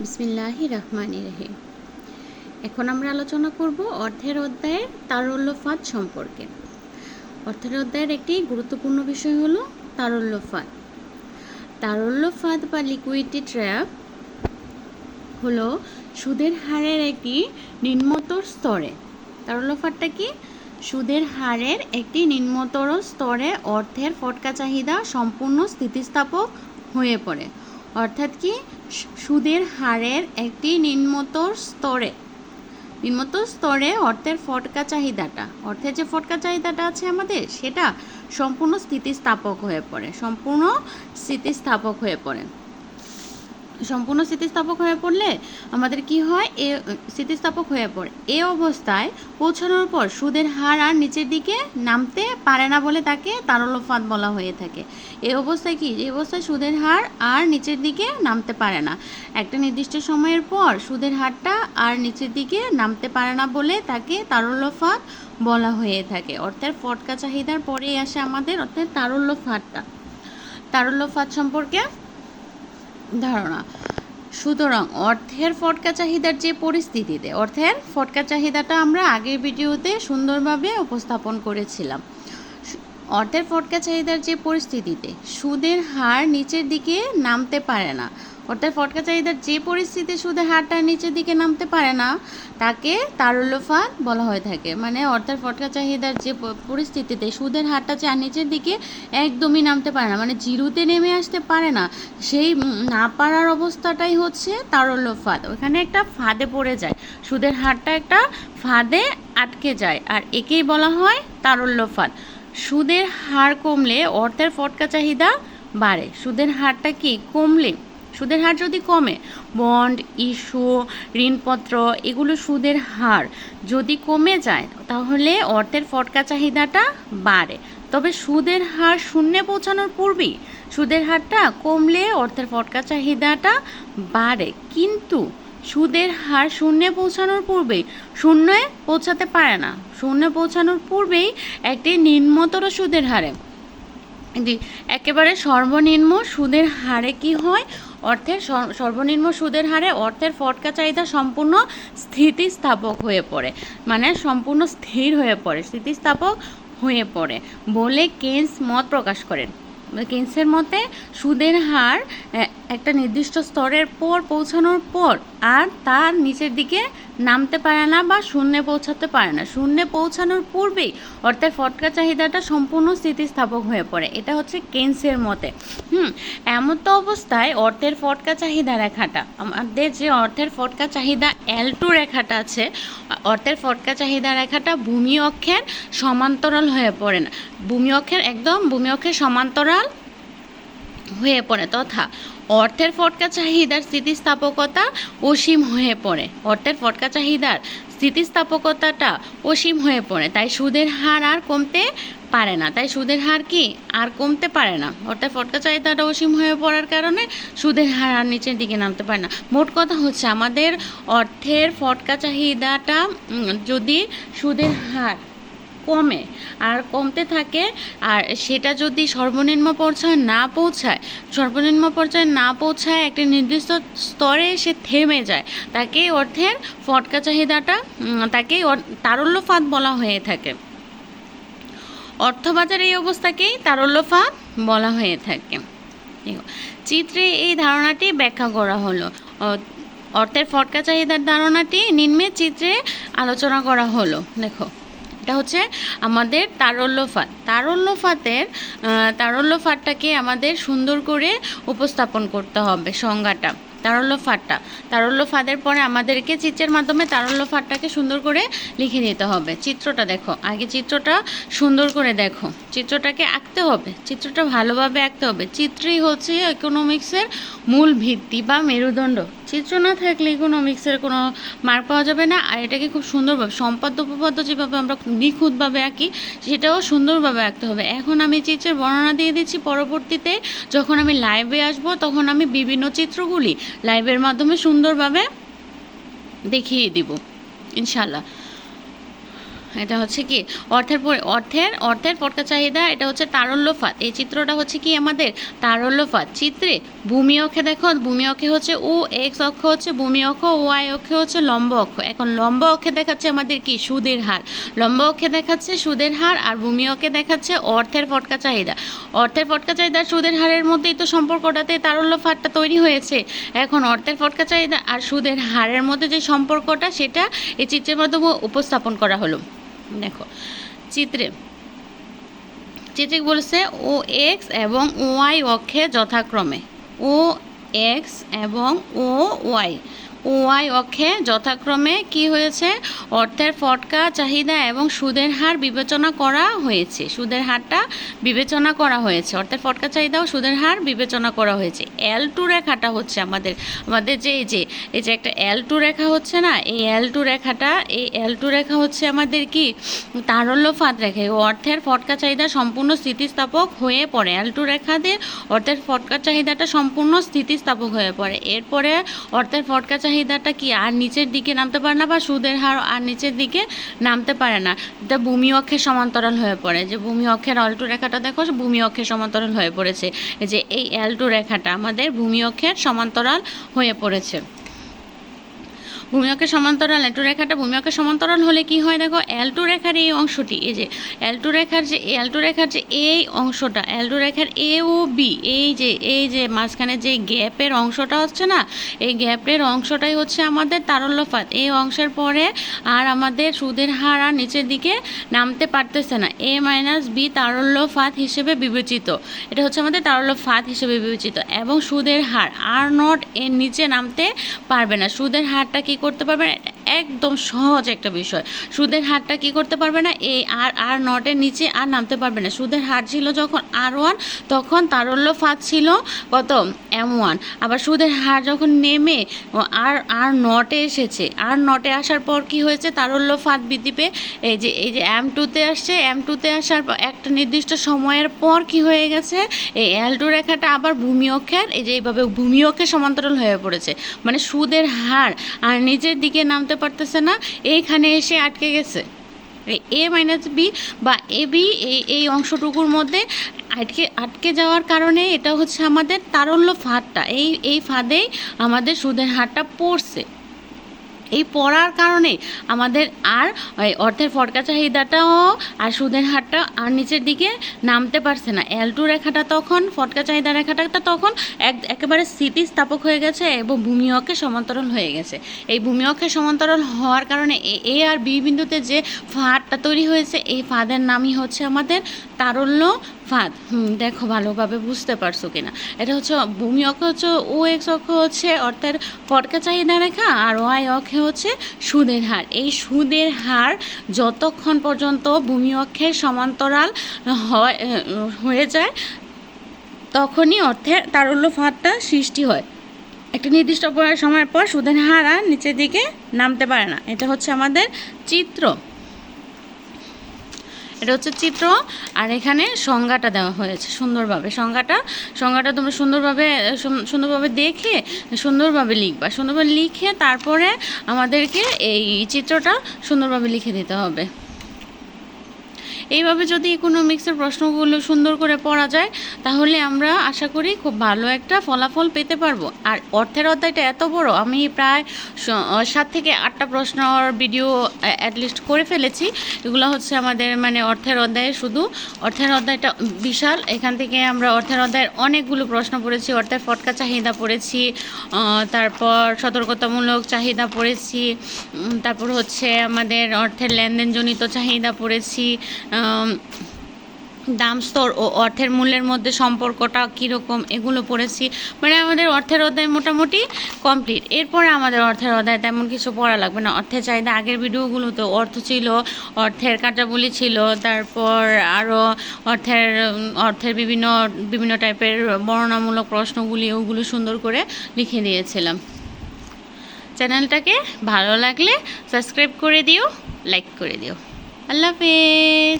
বিসমিল্লাহি রহমানি রহিম এখন আমরা আলোচনা করব অর্থের অধ্যায়ের তারল্যফাত সম্পর্কে। অর্থের অধ্যায়ের একটি গুরুত্বপূর্ণ বিষয় হলো তারল্যফাত। তারল্যফাত বা লিকুইডিটি ট্র্যাপ হলো সুদের হারের একটি নিম্নতর স্তরে। তারল্যফাতটা কি? সুদের হারের একটি নিম্নতর স্তরে অর্থের ফটকা চাহিদা সম্পূর্ণ স্থিতিস্থাপক হয়ে পড়ে। অর্থাৎ কি? সুদের হারের একটি নিম্নতর স্তরে। নিম্নতর স্তরে অর্থের ফটকা চাহিদাটা। অর্থের যে ফটকা চাহিদাটা আছে আমাদের, সেটা সম্পূর্ণ স্থিতিস্থাপক হয়ে পড়ে। সম্পূর্ণ স্থিতিস্থাপক হয়ে পড়ে। সম্পূর্ণ স্থিতিস্থাপক হয়ে পড়লে আমাদের কি হয়? এ, স্থিতিস্থাপক হয়ে পড়ে। এ অবস্থায় পৌঁছানোর পর সুদের হার আর নিচের দিকে নামতে পারে না বলে তাকে তারল্যফাত বলা হয়ে থাকে। এই অবস্থায় কি? এই অবস্থায় সুদের হার আর নিচের দিকে নামতে পারে না। একটা নির্দিষ্ট সময়ের পর সুদের হারটা আর নিচের দিকে নামতে পারে না বলে তাকে তারল্যফাত বলা হয়ে থাকে। অর্থের ফটকা চাহিদার পরেই আসে আমাদের অর্থাৎ অর্থের তারল্যফাতটা তারল্যফাত সম্পর্কে ধারণা। সুতরাং অর্থের ফটকা চাহিদার যে পরিস্থিতিতে, অর্থের ফটকা চাহিদাটা আমরা আগের ভিডিওতে সুন্দরভাবে উপস্থাপন করেছিলাম। অর্থের ফটকা চাহিদার যে পরিস্থিতিতে, সুদের হার নিচের দিকে নামতে পারে না। অর্থের ফটকা চাহিদার যে পরিস্থিতি সুদের হারটা নিচের দিকে নামতে পারে না, তাকে তারল্যফাত বলা হয়ে থাকে। মানে অর্থের ফটকা চাহিদার যে পরিস্থিতিতে সুদের হারটা আর নিচের দিকে একদমই নামতে পারে না মানে জিরোতে নেমে আসতে পারে না, সেই না পারার অবস্থাটাই হচ্ছে তারল্য ফাঁদ ওখানে একটা ফাঁদে পড়ে যায়। সুদের হারটা একটা ফাঁদে আটকে যায়, আর একেই বলা হয় তারল্য ফাঁদ সুদের হার কমলে অর্থের ফটকা চাহিদা বাড়ে। সুদের হারটা কি? কমলে। সুদের হার যদি কমে বন্ড ইস্যু ঋণপত্র, এগুলো সুদের হার যদি কমে যায়, তাহলে অর্থের ফটকা চাহিদাটা বাড়ে। তবে সুদের হার শূন্যে পৌঁছানোর পূর্বেই সুদের হারটা কমলে অর্থের ফটকা চাহিদাটা বাড়ে। কিন্তু সুদের হার শূন্যে পৌঁছানোর পূর্বেই, শূন্যে পৌঁছাতে পারে না। শূন্যে পৌঁছানোর পূর্বেই একটি নিম্নতর সুদের হারে। একেবারে সর্বনিম্ন সুদের হারে কি হয়? অর্থের সর্বনিম্ন সুদের হারে অর্থের ফটকা চাহিদা সম্পূর্ণ স্থিতিস্থাপক হয়ে পড়ে। মানে সম্পূর্ণ স্থির হয়ে পড়ে, স্থিতিস্থাপক হয়ে পড়ে বলে কেন্স মত প্রকাশ করেন। কেন্সের মতে, সুদের হার একটা নির্দিষ্ট স্তরের পর পৌঁছানোর পর আর তার নিচের দিকে নামতে পারে না বা শূন্যে পৌঁছাতে পারে না। শূন্যে পৌঁছানোর পূর্বেই অর্থাৎ ফটকা চাহিদাটা সম্পূর্ণ স্থিতিস্থাপক হয়ে পড়ে। এটা হচ্ছে কেন্সের মতে। হুম, এমন তো অবস্থায় অর্থের ফটকা চাহিদা রেখাটা, আমাদের যে অর্থের ফটকা চাহিদা এল টু রেখাটা আছে, অর্থের ফটকা চাহিদা রেখাটা ভূমি অক্ষের সমান্তরাল হয়ে পড়ে না। ভূমি অক্ষের, একদম ভূমি অক্ষের সমান্তরাল হয়ে পড়ে তথা অর্থের ফটকা চাহিদার স্থিতিস্থাপকতা অসীম হয়ে পড়ে। অর্থের ফটকা চাহিদার স্থিতিস্থাপকতাটা অসীম হয়ে পড়ে। তাই সুদের হার আর কমতে পারে না। তাই সুদের হার কি আর কমতে পারে না? অর্থাৎ ফটকা চাহিদাটা অসীম হয়ে পড়ার কারণে সুদের হার আর নিচের দিকে নামতে পারে না। মোট কথা হচ্ছে আমাদের অর্থের ফটকা চাহিদাটা যদি সুদের হার কমে, আর কমতে থাকে। আর সেটা যদি সর্বনিম্ন পর্যায়ে না পৌঁছায়, সর্বনিম্ন পর্যায়ে না পৌঁছায় একটি নির্দিষ্ট স্তরে সে থেমে যায়। তাকে অর্থের ফটকা চাহিদাটা তাকেই অর- তারল্যফাত বলা হয়ে থাকে। অর্থবাজার এই অবস্থাকেই তারল্যফাত বলা হয়ে থাকে। চিত্রে এই ধারণাটি ব্যাখ্যা করা হলো। অর্থের ফটকা চাহিদার ধারণাটি নিম্নের চিত্রে আলোচনা করা হলো। দেখো এটা হচ্ছে আমাদের তারল্যফাত। তারল্যফাতের আহ, তারল্যফাতটাকে আমাদের সুন্দর করে উপস্থাপন করতে হবে সংজ্ঞাটা তারল্যফাতটা। তারল্যফাদের পরে আমাদেরকে চিত্রের মাধ্যমে তারল্যফাতটাকে সুন্দর করে লিখে নিতে হবে। চিত্রটা দেখো আগে চিত্রটা সুন্দর করে দেখো। চিত্রটাকে আঁকতে হবে চিত্রটা ভালোভাবে আঁকতে হবে। চিত্রই হচ্ছে ইকোনমিক্সের মূল ভিত্তি বা মেরুদণ্ড। চিত্র না থাকলে ইকোনমিক্সের কোনো মার্ক পাওয়া যাবে না। আর এটাকে খুব সুন্দরভাবে সম্পাদ্য উপপাদ্য যেভাবে আমরা নিখুঁতভাবে আঁকি, সেটাও সুন্দরভাবে আঁকতে হবে। এখন আমি চিত্রের বর্ণনা দিয়ে দিচ্ছি পরবর্তীতে। যখন আমি লাইভে আসব, তখন আমি বিভিন্ন চিত্রগুলি লাইভের মাধ্যমে সুন্দরভাবে দেখিয়ে দিব ইনশাল্লাহ এটা হচ্ছে কি? অর্থের পরি- অর্থের অর্থের ফটকা চাহিদা, এটা হচ্ছে তারল্যফাত এই চিত্রটা হচ্ছে কি আমাদের? তারল্যফাত চিত্রে ভূমি অক্ষে দেখো, ভূমি অক্ষে হচ্ছে ও এক্স অক্ষ হচ্ছে ভূমি অক্ষ ওয়াই অক্ষে হচ্ছে লম্ব অক্ষ। এখন লম্ব অক্ষে দেখাচ্ছে আমাদের কি? সুদের হার। লম্ব অক্ষে দেখাচ্ছে সুদের হার আর ভূমি অক্ষে দেখাচ্ছে অর্থের ফটকা চাহিদা। অর্থের ফটকা চাহিদা আর সুদের হারের মধ্যেই তো সম্পর্কটাতে তারল্য ফাটটা তৈরি হয়েছে। এখন অর্থের ফটকা চাহিদা আর সুদের হারের মধ্যে যে সম্পর্কটা, সেটা এই চিত্রের মাধ্যমে উপস্থাপন করা হলো। দেখো, চিত্রে। চিত্রে বলেছে ও এক্স এবং ওয়াই অক্ষে যথাক্রমে। ও এক্স এবং ও ওয়াই। ওয়াই অক্ষে যথাক্রমে কি হয়েছে? অর্থের ফটকা, চাহিদা এবং সুদের হার বিবেচনা করা হয়েছে। সুদের হারটা বিবেচনা করা হয়েছে। অর্থের ফটকা, চাহিদা ও সুদের হার বিবেচনা করা হয়েছে। এল টু রেখাটা হচ্ছে আমাদের আমাদের যে, এই যে এই যে একটা এল টু রেখা হচ্ছে না, এই এল টু রেখাটা, এই এল টু রেখা হচ্ছে আমাদের কি? তারল্য ফাঁদ রেখা অর্থের ফটকা, চাহিদা সম্পূর্ণ স্থিতিস্থাপক হয়ে পড়ে। এল টু রেখা দিয়ে অর্থের ফটকা, চাহিদাটা সম্পূর্ণ স্থিতিস্থাপক হয়ে পড়ে। এরপরে অর্থের ফটকা চাহিদাটা কি আর নিচের দিকে নামতে পারে না বা সুদের হার আর নিচের দিকে নামতে পারে না? এটা ভূমি অক্ষের সমান্তরাল হয়ে পড়ে। যে ভূমি অক্ষের অল্টু রেখাটা দেখো ভূমি অক্ষের সমান্তরাল হয়ে পড়েছে। যে এই এলটু রেখাটা আমাদের ভূমি অক্ষের সমান্তরাল হয়ে পড়েছে। ভূমি অক্ষের সমান্তরাল এলটু রেখাটা ভূমি অক্ষের সমান্তরাল হলে কি হয় দেখো এলটু রেখার এই অংশটি, এই যে এলটু রেখার যে এলটু রেখার যে এই অংশটা এলটু রেখার এ ও বি এই যে এই যে মাঝখানে যে গ্যাপের অংশটা হচ্ছে না, এই গ্যাপের অংশটাই হচ্ছে আমাদের তারল্যফাত এই অংশের পরে আর আমাদের সুদের হার আর নিচের দিকে নামতে পারতেছে না। এ মাইনাস বি তারল্যফাত হিসেবে বিবেচিত। এটা হচ্ছে আমাদের তারল্যফাত হিসেবে বিবেচিত। এবং সুদের হার আর নট এর নিচে নামতে পারবে না। সুদের হারটা কি করতে পারবে না একদম সহজ একটা বিষয়। সুদের হারটা কি করতে পারবে না? এই আর আর নটের নিচে আর নামতে পারবে না। সুদের হার ছিল যখন আর ওয়ান, তখন তারল্য ফাঁদ ছিল কত? M one. আবার সুদের হার যখন নেমে আর আর নটে এসেছে। আর নটে আসার পর কি হয়েছে? তারল্য ফাঁদ বৃদ্ধি পেয়ে এই যে এই যে এম টুতে আসছে, এম টুতে আসার পর একটা নির্দিষ্ট সময়ের পর কি হয়ে গেছে? এই এল টু রেখাটা আবার ভূমি অক্ষের, এই যে এইভাবে ভূমি অক্ষের সমান্তরাল হয়ে পড়েছে। মানে সুদের হার আর নিচের দিকে নামতে পারতেছে না, এইখানে এসে আটকে গেছে। এ মাইনাস বি বা এ বি এই অংশটুকুর মধ্যে আটকে আটকে যাওয়ার কারণে এটা হচ্ছে আমাদের তারল্য ফাঁদটা। এই এই ফাঁদেই আমাদের সুদের হারটা পড়ছে। এই পড়ার কারণে আমাদের আর অর্থের ফটকা চাহিদাটাও আর সুদের হারটা আর নিচের দিকে নামতে পারছে না। এল টু রেখাটা তখন ফটকা চাহিদা রেখাটা তখন এক, একেবারে স্থিতিস্থাপক হয়ে গেছে এবং ভূমি অক্ষে সমান্তরাল হয়ে গেছে। এই ভূমি অক্ষে সমান্তরাল হওয়ার কারণে এ- এ আর বি বিন্দুতে যে ফাঁদটা তৈরি হয়েছে, এই ফাঁদের নামই হচ্ছে আমাদের তারল্য ফাঁদ। দেখো ভালোভাবে বুঝতে পারছ কিনা। এটা হচ্ছে ভূমি অক্ষ হচ্ছে ও এক্স অক্ষ হচ্ছে অর্থের ফটকা চাহিদা রেখা, আর ওয়াই অক্ষে হচ্ছে সুদের হার। এই সুদের হার যতক্ষণ পর্যন্ত ভূমি অক্ষের সমান্তরাল হয় হয়ে যায়, তখনই অর্থের তারল্য ফাঁদটা সৃষ্টি হয়। একটা নির্দিষ্ট সময়ের পর সুদের হার আর নিচের দিকে নামতে পারে না। এটা হচ্ছে আমাদের চিত্র। এটা হচ্ছে চিত্র। আর এখানে সংজ্ঞাটা দেওয়া হয়েছে সুন্দরভাবে। সংজ্ঞাটা সংজ্ঞাটা তোমরা সুন্দরভাবে সুন্দরভাবে দেখে, সুন্দরভাবে লিখবা। সুন্দরভাবে লিখে তারপরে আমাদেরকে এই চিত্রটা সুন্দরভাবে লিখে দিতে হবে। এইভাবে যদি ইকোনমিক্সের প্রশ্নগুলো সুন্দর করে পড়া যায়, তাহলে আমরা আশা করি খুব ভালো একটা ফলাফল পেতে পারব। আর অর্থের অধ্যায়টা এত বড়, আমি প্রায় সাত থেকে আটটা প্রশ্নর ভিডিও অ্যাটলিস্ট করে ফেলেছি। এগুলো হচ্ছে আমাদের মানে অর্থের অধ্যায়ে শুধু। অর্থের অধ্যায়টা বিশাল। এখান থেকে আমরা অর্থের অধ্যায়ের অনেকগুলো প্রশ্ন পড়েছি। অর্থের ফটকা চাহিদা পড়েছি তারপর সতর্কতামূলক চাহিদা পড়েছি তারপর হচ্ছে আমাদের অর্থের লেনদেনজনিত চাহিদা পড়েছি দাম, স্তর ও অর্থের মূল্যের মধ্যে সম্পর্কটা কীরকম এগুলো পড়েছি। মানে আমাদের অর্থের অধ্যায় মোটামুটি কমপ্লিট। এরপরে আমাদের অর্থের অধ্যায় তেমন কিছু পড়া লাগবে না। অর্থের চাহিদা আগের ভিডিওগুলোতে অর্থ ছিল, অর্থের কার্যাবলী ছিল, তারপর আরও অর্থের অর্থের বিভিন্ন বিভিন্ন টাইপের বর্ণনামূলক প্রশ্নগুলি ওগুলো সুন্দর করে লিখে দিয়েছিলাম চ্যানেলটাকে ভালো লাগলে সাবস্ক্রাইব করে দিও, লাইক করে দিও। আল্লাহ হাফেজ।